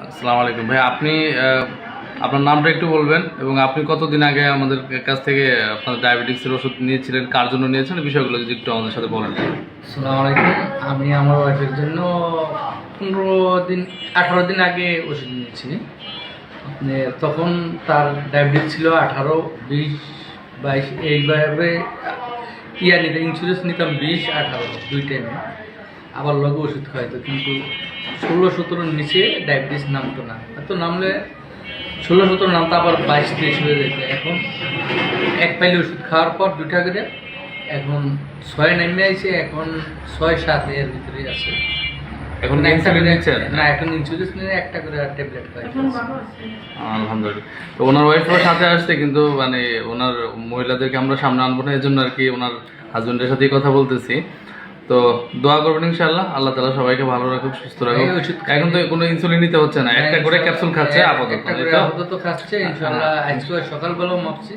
আসসালামু আলাইকুম। ভাই, আপনি আপনার নামটা একটু বলবেন এবং আপনি কতদিন আগে আমাদের কাছ থেকে আপনার ডায়াবেটিক্সের ওষুধ নিয়েছিলেন, কার জন্য নিয়েছেন বিষয়গুলো যদি একটু আমাদের সাথে বলেন। আসসালামু আলাইকুম। আমি আমার ওয়াইফের জন্য পনেরো দিন, আঠারো দিন আগে ওষুধ নিয়েছি। আপনি তখন তার ডায়াবেটিস ছিল আঠারো, বিশ, বাইশ এইভাবে ইয়া নিতাম ইন্স্যুরেন্স নিতাম বিশ, আঠারো, দুই টাইমে আবার লঘু ওষুধ খাইতো কিন্তু ষোলো সতেরোর নিচে ডায়াবেটিস নামতো না। এত নামলে ষোলো সতেরো নামতো আবার বাইশ তেইশ হয়ে যেত। এখন এক পাইলে ওষুধ খাওয়ার পর দুটা করে এখন ছয় নেমে আছে এখন ছয় সাত এর ভিতরে আছে। এখন না এখন একটা করে ট্যাবলেট খাই আলহামদুলিল্লাহ। তো ওনার ওয়াইফও সাথে আসছে কিন্তু মানে ওনার মহিলাদেরকে আমরা সামনে আনব না এই জন্য আর কি ওনার হাজবেন্ডের সাথেই কথা বলতেছি। তো দোয়া করবেন ইনশাআল্লাহ। আল্লাহ তালা সবাইকে ভালো রাখুক সুস্থ রাখুক। এখন তো কোনো ইনসুলিন নিতে হচ্ছে না। একটা করে ক্যাপসুল খাচ্ছে আপাতত হ্যাঁ? আপাতত খাচ্ছে ইনশাআল্লাহ আজকে সকালবেলাও মাপছি।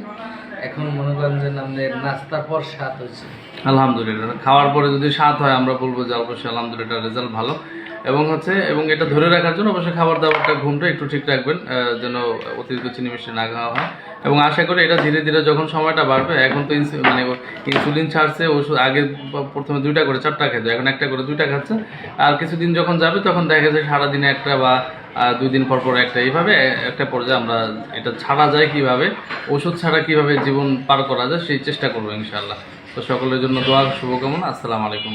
এখন মনে করেন যে আমাদের নাস্তার পর স্বাদ হয়েছে আলহামদুলিল্লাহ। খাওয়ার পরে যদি স্বাদ হয় আমরা বলব যে অবশ্যই আলহামদুলিল্লাহ রেজাল্ট ভালো। এবং হচ্ছে, এবং এটা ধরে রাখার জন্য অবশ্যই খাবার দাবারটা ঘুমটা একটু ঠিক রাখবেন যেন অতিরিক্ত চিনি মিষ্টি না খাওয়া হয়। এবং আশা করি এটা ধীরে ধীরে যখন সময়টা বাড়বে, এখন তো মানে ইনসুলিন ছাড়ছে, ওষুধ আগে প্রথমে দুইটা করে, চারটা খেতো এখন একটা করে, দুইটা খাচ্ছে। আর কিছুদিন যখন যাবে, তখন দেখা যায় সারাদিনে একটা বা দুই দিন পর পর একটা। এইভাবে একটা পর্যায়ে আমরা এটা ছাড়া যায় কীভাবে, ওষুধ ছাড়া কীভাবে জীবন পার করা যায়, সেই চেষ্টা করব ইনশাআল্লাহ। তো সকলের জন্য দোয়া, শুভকামনা, আসসালামু আলাইকুম।